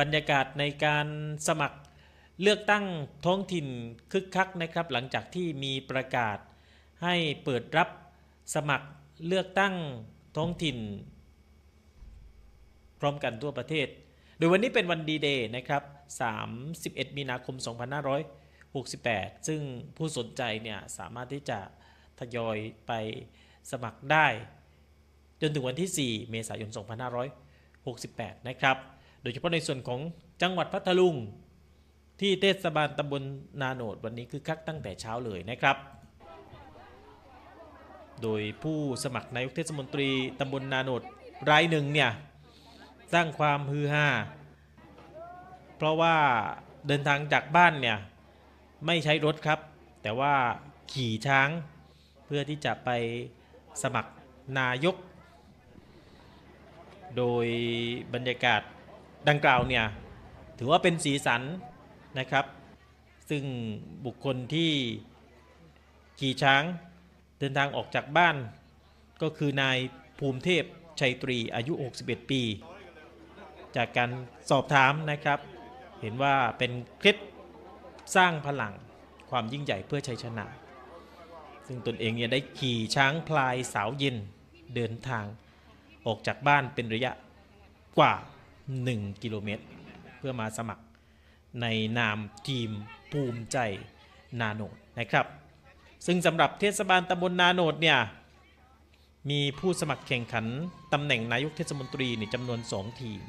บรรยากาศในการสมัครเลือกตั้งท้องถิ่นคึกคักนะครับ หลังจากที่มีประกาศให้เปิดรับสมัครเลือกตั้งท้องถิ่น พร้อมกันทั่วประเทศ โดยวันนี้เป็นวันดีเดย์นะครับ 31 มีนาคม 2568 ซึ่งผู้สนใจเนี่ยสามารถที่จะทยอยไปสมัครได้ จนถึงวันที่ 4 เมษายน 2568 นะครับ ยเฉพาะในส่วนของจังหวัดพัทลุง ที่เทศบาลตำบลนาโนดวันนี้คือคักตั้งแต่เช้าเลยนะครับ โดยผู้สมัครนายกเทศมนตรีตำบลนาโนดรายหนึ่งเนี่ยสร้างความฮือฮาเพราะว่าเดินทางจากบ้านเนี่ยไม่ใช้รถครับ แต่ว่าขี่ช้างเพื่อที่จะไปสมัครนายก โดยบรรยากาศ ดังกล่าวเนี่ยถือว่าเป็นสีสันนะครับ ซึ่งบุคคลที่ขี่ช้างเดินทางออกจากบ้าน ก็คือนายภูมิเทพชัยตรีอายุ 61 ปี จากการสอบถามนะครับ เห็นว่าเป็นเคล็ดสร้างพลังความยิ่งใหญ่เพื่อชัยชนะ ซึ่งตนเองเนี่ยได้ขี่ช้างพลายสาวเย็นเดินทางออกจากบ้านเป็นระยะกว่า 1 กิโลเมตร เพื่อมาสมัครในนามทีมภูมิใจนาโนดนะครับ ซึ่งสำหรับเทศบาลตำบลนาโนดเนี่ยมีผู้สมัครแข่งขันตำแหน่งนายกเทศมนตรีในจำนวน 2 ทีม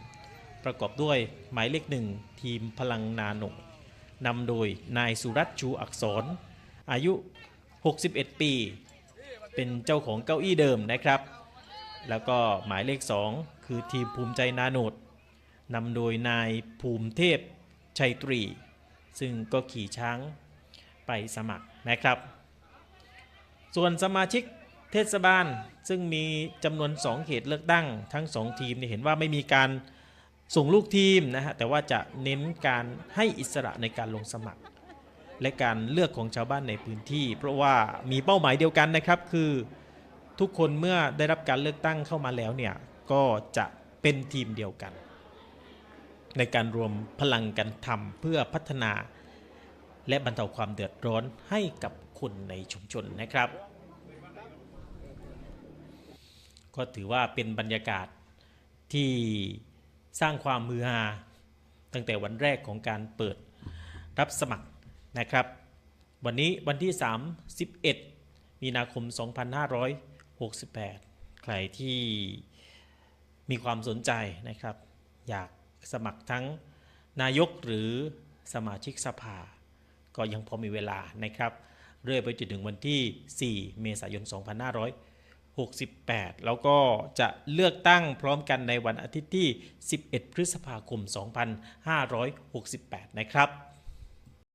ประกอบด้วยหมายเลขหนึ่งทีมพลังนาโนดนำโดยนายสุรัตชูอักษร อายุ 61 ปี เป็นเจ้าของเก้าอี้เดิมนะครับ แล้วก็หมายเลข 2 คือทีมภูมิใจนาโนด นำโดยนายภูมิเทพชัยตรี ซึ่งก็ขี่ช้างไปสมัครนะครับ ส่วนสมาชิกเทศบาลซึ่งมีจำนวน 2 เขตเลือกตั้งทั้ง 2 ทีมเนี่ยเห็นว่าไม่มีการส่งลูกทีมนะฮะแต่ว่าจะเน้นการให้อิสระในการลงสมัคร และการเลือกของชาวบ้านในพื้นที่ เพราะว่ามีเป้าหมายเดียวกันนะครับคือทุกคนเมื่อได้รับการเลือกตั้งเข้ามาแล้วเนี่ยก็จะเป็นทีมเดียวกัน ในการรวมพลังกันทำเพื่อพัฒนา และบรรเทาความเดือดร้อนให้กับคนในชุมชนนะครับ ก็ถือว่าเป็นบรรยากาศที่สร้างความมือฮาตั้งแต่วันแรกของการเปิดรับสมัครนะครับ วันนี้วันที่ 31 มีนาคม 2568 ใครที่มีความสนใจนะครับ อยาก สมัครทั้งนายกหรือสมาชิกสภา ก็ยังพอมีเวลานะครับ เรื่อยไปจนถึงวันที่ 4 เมษายน 2568 แล้วก็จะเลือกตั้งพร้อมกันในวันอาทิตย์ที่ 11 พฤษภาคม 2568 นะครับ